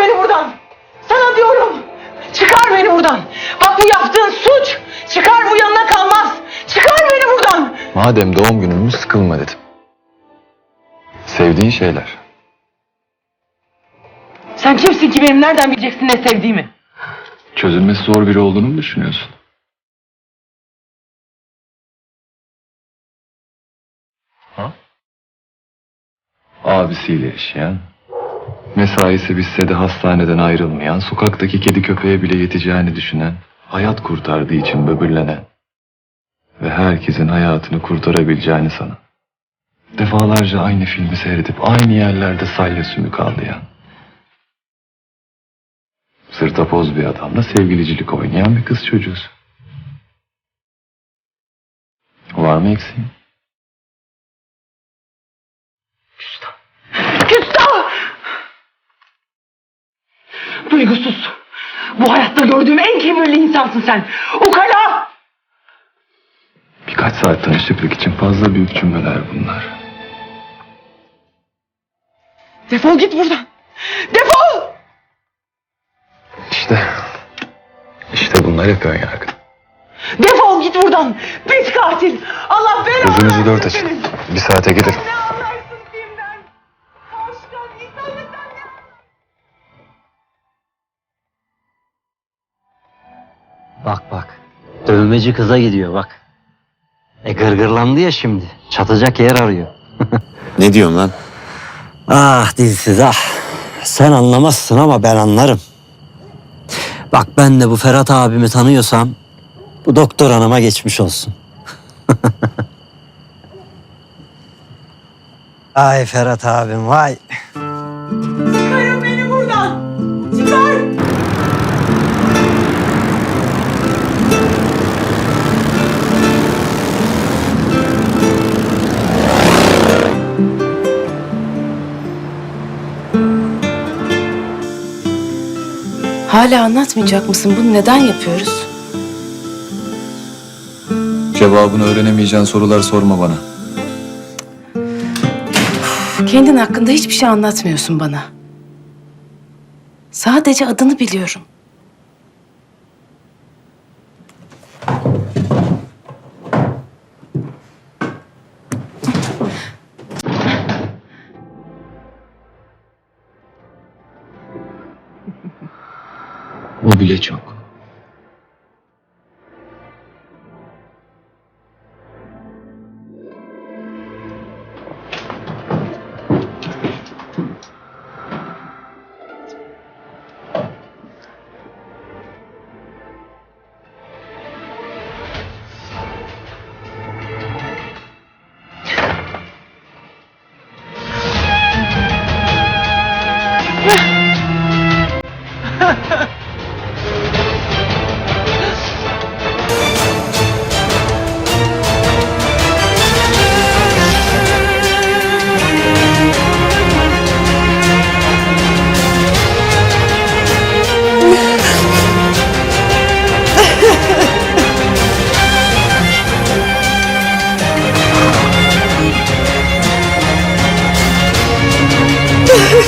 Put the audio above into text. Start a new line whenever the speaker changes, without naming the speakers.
beni buradan. Sana diyorum. Çıkar beni buradan. Bak bu yaptığın suç. Çıkar bu yanına kalmaz. Çıkar beni buradan.
Madem doğum günümüz sıkılma dedim. Sevdiğin şeyler.
Sen kimsin ki benim nereden bileceksin ne sevdiğimi?
Çözülmesi zor biri olduğunu mu düşünüyorsun? Ha? Abisiyle yaşayan, mesaisi bitse de hastaneden ayrılmayan, sokaktaki kedi köpeğe bile yeteceğini düşünen, hayat kurtardığı için böbürlenen ve herkesin hayatını kurtarabileceğini sanan. Defalarca aynı filmi seyredip aynı yerlerde salya sümük ağlayan, Sırtapoz bir adamla sevgilicilik oynayan bir kız çocuğusun. Var mı eksiğin?
Duygusuz. Bu hayatta gördüğüm en kibirli insansın sen. Ukala!
Birkaç saat tanışıklık için fazla büyük cümleler bunlar.
Defol git buradan. Defol!
İşte, işte bunlar hep ön yargı.
Defol git buradan. Pis katil. Allah belanı
Gözünüzü dört açın. Bir saate gelirim.
Bak bak. Dövmeci kıza gidiyor bak. E gırgırlandı ya şimdi. Çatacak yer arıyor.
Ne diyorsun lan?
Ah dilsiz ah. Sen anlamazsın ama ben anlarım. Bak ben de bu Ferhat abimi tanıyorsam bu doktor hanıma geçmiş olsun. Ay Ferhat abim vay.
Hala anlatmayacak mısın? Bunu neden yapıyoruz?
Cevabını öğrenemeyeceğin sorular sorma bana.
Kendin hakkında hiçbir şey anlatmıyorsun bana. Sadece adını biliyorum.
Bile çok.